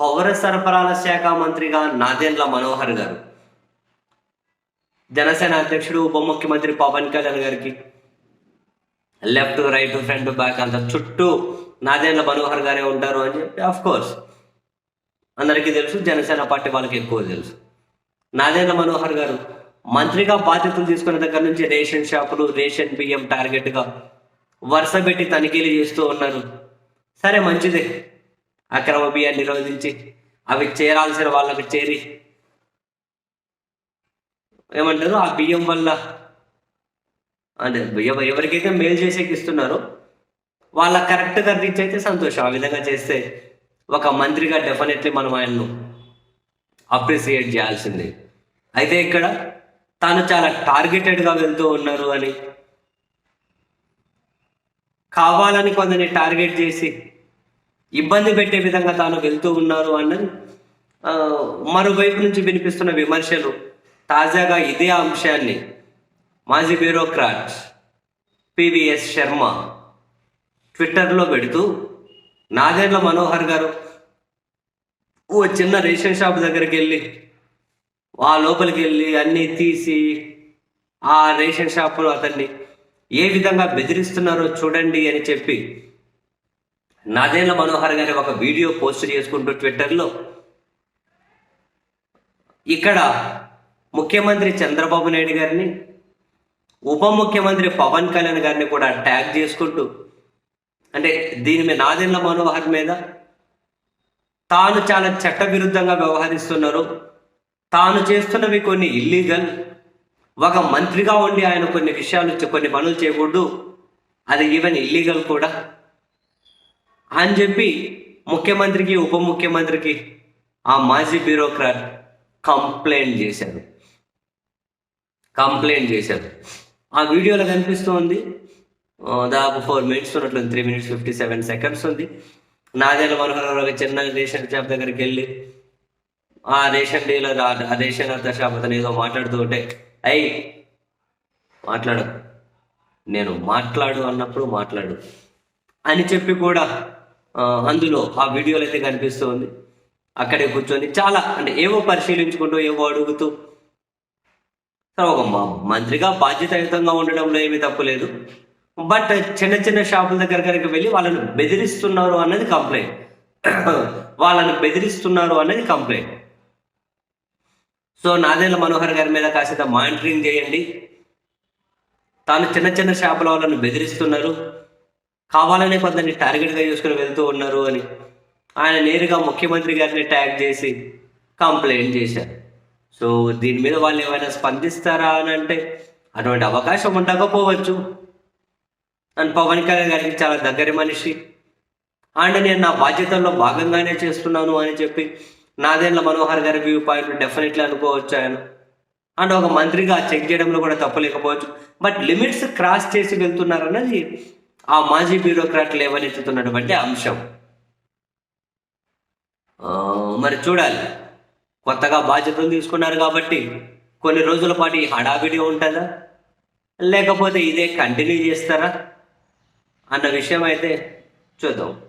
పౌర సరఫరాల శాఖ మంత్రిగా నాదెండ్ల మనోహర్ గారు. జనసేన అధ్యక్షుడు ఉప ముఖ్యమంత్రి పవన్ కళ్యాణ్ గారికి. లెఫ్ట్ రైట్ ఫ్రంట్ బ్యాక్ అంత చుట్టూ నాదేండ్ల మనోహర్ గారే ఉంటారు అని చెప్పి ఆఫ్ కోర్స్ అందరికీ తెలుసు జనసేన పార్టీ వాళ్ళకి ఎక్కువ తెలుసు. నాదేంద్ర మనోహర్ గారు మంత్రిగా బాధ్యతలు తీసుకున్న దగ్గర నుంచి రేషన్ షాపులు రేషన్ బియ్యం టార్గెట్గా వరుస పెట్టి తనిఖీలు చేస్తూ ఉన్నారు. సరే మంచిదే. అక్రమ బియ్యాన్ని నిరోధించి అవి చేరాల్సిన వాళ్ళకి చేరి. ఏమంటారు? ఆ బియ్యం వల్ల అంటే బియ్యం ఎవరికైతే మేలు చేసేకి ఇస్తున్నారో వాళ్ళ కరెక్ట్గా రీచ్ అయితే సంతోషం. ఆ విధంగా చేస్తే ఒక మంత్రిగా డెఫినెట్లీ మనం ఆయన్ను అప్రిసియేట్ చేయాల్సిందే. అయితే ఇక్కడ తాను చాలా టార్గెటెడ్గా వెళ్తూ ఉన్నారు అని. కావాలని కొందరిని టార్గెట్ చేసి ఇబ్బంది పెట్టే విధంగా తాను వెళ్తూ ఉన్నారు అన్నది మరోవైపు నుంచి వినిపిస్తున్న విమర్శలు తాజాగా ఇదే అంశాన్ని మాజీ బ్యూరోక్రాట్ పివిఎస్ శర్మ ట్విట్టర్లో పెడుతూ నాదేండ్ల మనోహర్ గారు ఓ చిన్న రేషన్ షాప్ దగ్గరికి వెళ్ళి ఆ లోపలికి వెళ్ళి అన్నీ తీసి ఆ రేషన్ షాపులో అతన్ని ఏ విధంగా బెదిరిస్తున్నారో చూడండి అని చెప్పి నాదేండ్ల మనోహర్ గారి ఒక వీడియో పోస్ట్ చేసుకుంటూ ట్విట్టర్లో ఇక్కడ ముఖ్యమంత్రి చంద్రబాబు నాయుడు గారిని ఉప ముఖ్యమంత్రి పవన్ కళ్యాణ్ గారిని కూడా ట్యాగ్ చేసుకుంటూ అంటే దీని మీద నాదెండ్ల మనోహర్ మీద తాను చాలా చట్టవిరుద్ధంగా వ్యవహరిస్తున్నారు. తాను చేస్తున్నవి కొన్ని ఇల్లీగల్ ఒక మంత్రిగా ఉండి ఆయన కొన్ని విషయాలు కొన్ని పనులు చేయకూడదు. అది ఈవెన్ ఇల్లీగల్ కూడా. అని చెప్పి ముఖ్యమంత్రికి ఉప ముఖ్యమంత్రికి ఆ మాజీ బ్యూరోక్రాట్ కంప్లైంట్ చేశారు. కంప్లైంట్ చేశారు. ఆ వీడియోలో కనిపిస్తుంది దాదాపు ఫోర్ మినిట్స్ ఉన్నట్లు three minutes fifty seven seconds ఉంది. నాదేళ్ళ మనోహర్ ఒక చిన్న రేషన్ షాప్ దగ్గరికి వెళ్ళి ఆ రేషన్ డీలర్ ఆ ఆ రేషన్ అర్థ షాప్ అతను ఏదో మాట్లాడుతూ ఉంటే అయ్యి మాట్లాడు. నేను మాట్లాడు అన్నప్పుడు మాట్లాడు. అని చెప్పి కూడా అందులో ఆ వీడియోలు అయితే కనిపిస్తుంది. అక్కడే కూర్చొని చాలా అంటే ఏవో పరిశీలించుకుంటూ ఏవో అడుగుతూ. సరే ఒక మంత్రిగా బాధ్యతాయుతంగా ఉండడంలో ఏమీ తప్పు లేదు. బట్ చిన్న చిన్న షాపుల దగ్గర కనుక వెళ్ళి వాళ్ళని బెదిరిస్తున్నారు అన్నది కంప్లైంట్. వాళ్ళని బెదిరిస్తున్నారు అన్నది కంప్లైంట్. సో నాదేళ్ళ మనోహర్ గారి మీద కాసేత మానిటరింగ్ చేయండి. తాను చిన్న చిన్న షాపుల వాళ్ళని బెదిరిస్తున్నారు. కావాలనే కొందరిని టార్గెట్గా చూసుకుని వెళ్తూ ఉన్నారు అని ఆయన నేరుగా ముఖ్యమంత్రి గారిని ట్యాగ్ చేసి కంప్లైంట్ చేశారు. సో దీని మీద వాళ్ళు ఏమైనా స్పందిస్తారా అని అంటే అటువంటి అవకాశం ఉండకపోవచ్చు. అండ్ పవన్ కళ్యాణ్ గారికి చాలా దగ్గర మనిషి. అండ్ నేను నా బాధ్యతల్లో భాగంగానే చేస్తున్నాను అని చెప్పి నాదేళ్ళ మనోహర్ గారి వ్యూ పాయింట్ డెఫినెట్లీ అనుకోవచ్చు ఆయన. అండ్ ఒక మంత్రిగా చెక్ చేయడంలో కూడా తప్పలేకపోవచ్చు. బట్ లిమిట్స్ క్రాస్ చేసి వెళ్తున్నారన్నది ఆ మాజీ బ్యూరోక్రాట్ లేవనెత్తుతున్నటువంటి అంశం? మరి చూడాలి. కొత్తగా బాధ్యతలు తీసుకున్నారు కాబట్టి కొన్ని రోజుల పాటు ఈ హడావిడి ఉంటుందా? లేకపోతే ఇదే కంటిన్యూ చేస్తారా? అన్న విషయం అయితే చూద్దాం.